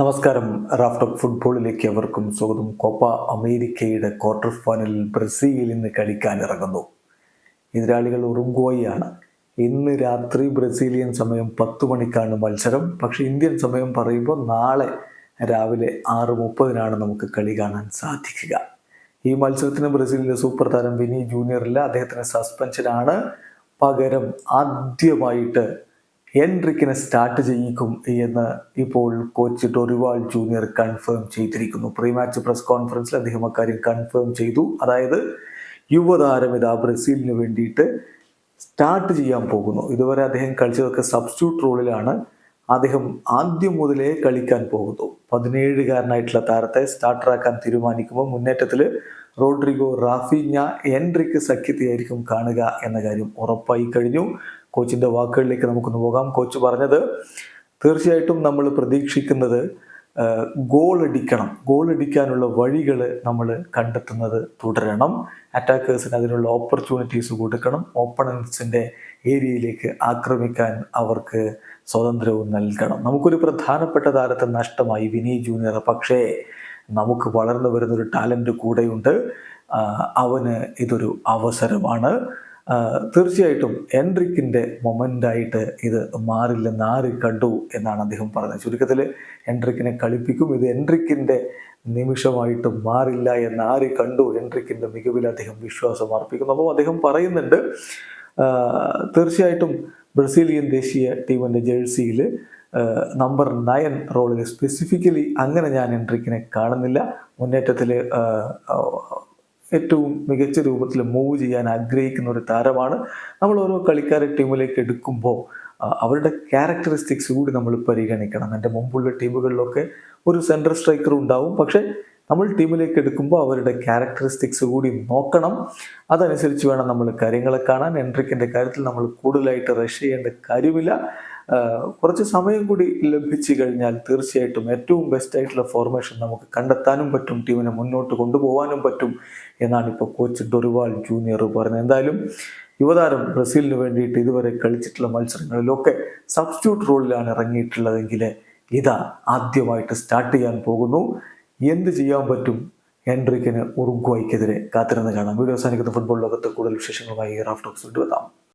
നമസ്കാരം. റാഫ്റ്റർ ഫുട്ബോളിലേക്ക് അവർക്കും സ്വാഗതം. കോപ്പ അമേരിക്കയുടെ ക്വാർട്ടർ ഫൈനലിൽ ബ്രസീൽ കളിക്കാൻ ഇറങ്ങുന്നു. എതിരാളികൾ ഉറുഗ്വായിയാണ്. ഇന്ന് രാത്രി ബ്രസീലിയൻ സമയം പത്ത് മണിക്കാണ് മത്സരം. പക്ഷെ ഇന്ത്യൻ സമയം പറയുമ്പോൾ നാളെ രാവിലെ ആറ് മുപ്പതിനാണ് നമുക്ക് കളി കാണാൻ സാധിക്കുക. ഈ മത്സരത്തിന് ബ്രസീലിലെ സൂപ്പർ താരം വിനി ജൂനിയറില്ല. അദ്ദേഹത്തിന് സസ്പെൻഷനാണ്. പകരം ആദ്യമായിട്ട് എൻട്രിക്കിനെ സ്റ്റാർട്ട് ചെയ്യിക്കും എന്ന് ഇപ്പോൾ കോച്ച് ഡൊറിവാൾ ജൂനിയർ കൺഫേം ചെയ്തിരിക്കുന്നു. പ്രീ മാച്ച് പ്രസ് കോൺഫറൻസിൽ അദ്ദേഹം അക്കാര്യം കൺഫേം ചെയ്തു. അതായത് യുവതാരം ഇതാ ബ്രസീലിന് വേണ്ടിയിട്ട് സ്റ്റാർട്ട് ചെയ്യാൻ പോകുന്നു. ഇതുവരെ അദ്ദേഹം കളിച്ചതൊക്കെ സബ്സ്റ്റിറ്റ്യൂട്ട് റോളിലാണ് അദ്ദേഹം ആദ്യം മുതലേ കളിക്കാൻ പോകുന്നു. പതിനേഴുകാരനായിട്ടുള്ള താരത്തെ സ്റ്റാർട്ടറാക്കാൻ തീരുമാനിക്കുമ്പോൾ മുന്നേറ്റത്തിൽ റോഡ്രിഗോ റാഫിഞ്ഞ എൻട്രിക്ക് സഖ്യത്തെയായിരിക്കും കാണുക എന്ന കാര്യം ഉറപ്പായി കഴിഞ്ഞു. കോച്ചിന്റെ വാക്കുകളിലേക്ക് നമുക്കൊന്ന് പോകാം. കോച്ച് പറഞ്ഞത് തീർച്ചയായിട്ടും നമ്മൾ പ്രതീക്ഷിക്കുന്നത് ഗോൾ അടിക്കണം. ഗോൾ അടിക്കാനുള്ള വഴികൾ നമ്മൾ കണ്ടെത്തുന്നത് തുടരണം. അറ്റാക്കേഴ്സിന് അതിനുള്ള ഓപ്പർച്യൂണിറ്റീസ് കൊടുക്കണം. ഓപ്പണൻസിന്റെ ഏരിയയിലേക്ക് ആക്രമിക്കാൻ അവർക്ക് സ്വാതന്ത്ര്യവും നൽകണം. നമുക്കൊരു പ്രധാനപ്പെട്ട താരത്തെ നഷ്ടമായി വിനീ ജൂനിയർ പക്ഷേ നമുക്ക് വളർന്നു വരുന്നൊരു ടാലന്റ് കൂടെയുണ്ട്. അവന് ഇതൊരു അവസരമാണ്. തീർച്ചയായിട്ടും എൻട്രിക്കിന്റെ മൊമെന്റായിട്ട് ഇത് മാറില്ലെന്ന് ആര് കണ്ടു എന്നാണ് അദ്ദേഹം പറഞ്ഞത്. ചുരുക്കത്തിൽ എൻട്രിക്കിനെ കളിപ്പിക്കും. ഇത് എൻട്രിക്കിന്റെ നിമിഷമായിട്ട് മാറില്ല എന്ന് ആര് കണ്ടു? എൻട്രിക്കിന്റെ മികവിൽ അദ്ദേഹം വിശ്വാസം അർപ്പിക്കുന്നു. അപ്പോൾ അദ്ദേഹം പറയുന്നുണ്ട് തീർച്ചയായിട്ടും ബ്രസീലിയൻ ദേശീയ ടീമിന്റെ ജേഴ്സിയിൽ നമ്പർ നയൻ റോളിൽ സ്പെസിഫിക്കലി അങ്ങനെ ഞാൻ എൻട്രിക്കിനെ കാണുന്നില്ല. മുന്നേറ്റത്തിൽ ഏറ്റവും മികച്ച രൂപത്തിൽ മൂവ് ചെയ്യാൻ ആഗ്രഹിക്കുന്ന ഒരു താരമാണ്. നമ്മൾ ഓരോ കളിക്കാരെ ടീമിലേക്ക് എടുക്കുമ്പോൾ അവരുടെ ക്യാരക്ടറിസ്റ്റിക്സ് കൂടി നമ്മൾ പരിഗണിക്കണം. എന്റെ മുമ്പുള്ള ടീമുകളിലൊക്കെ ഒരു സെൻട്രൽ സ്ട്രൈക്കർ ഉണ്ടാവും. പക്ഷേ നമ്മൾ ടീമിലേക്ക് എടുക്കുമ്പോൾ അവരുടെ ക്യാരക്ടറിസ്റ്റിക്സ് കൂടി നോക്കണം. അതനുസരിച്ച് വേണം നമ്മൾ കാര്യങ്ങളെ കാണാൻ. എൻട്രിക്കിന്റെ കാര്യത്തിൽ നമ്മൾ കൂടുതലായിട്ട് റഷ് ചെയ്യേണ്ട കാര്യമില്ല. കുറച്ച് സമയം കൂടി ലഭിച്ചു കഴിഞ്ഞാൽ തീർച്ചയായിട്ടും ഏറ്റവും ബെസ്റ്റ് ആയിട്ടുള്ള ഫോർമേഷൻ നമുക്ക് കണ്ടെത്താനും പറ്റും ടീമിനെ മുന്നോട്ട് കൊണ്ടുപോകാനും പറ്റും എന്നാണ് ഇപ്പോൾ കോച്ച് ഡൊറിവാൾ ജൂനിയർ പറഞ്ഞത്. എന്തായാലും യുവതാരം ബ്രസീലിന് വേണ്ടിയിട്ട് ഇതുവരെ കളിച്ചിട്ടുള്ള മത്സരങ്ങളിലൊക്കെ സബ്സ്റ്റിറ്റ്യൂട്ട് റോളിലാണ് ഇറങ്ങിയിട്ടുള്ളതെങ്കിൽ ഇതാ ആദ്യമായിട്ട് സ്റ്റാർട്ട് ചെയ്യാൻ പോകുന്നു. എന്ത് ചെയ്യാൻ പറ്റും എൻട്രിക്കിന് ഉറുഗ്വായ്ക്കെതിരെ കാത്തിരുന്ന് കാണാം. വീഡിയോ അവസാനിക്കുന്ന. ഫുട്ബോൾ ലോകത്ത് കൂടുതൽ വിശേഷങ്ങളുമായി റാഫ്റ്റോക്സ് കൊണ്ടുവെത്താം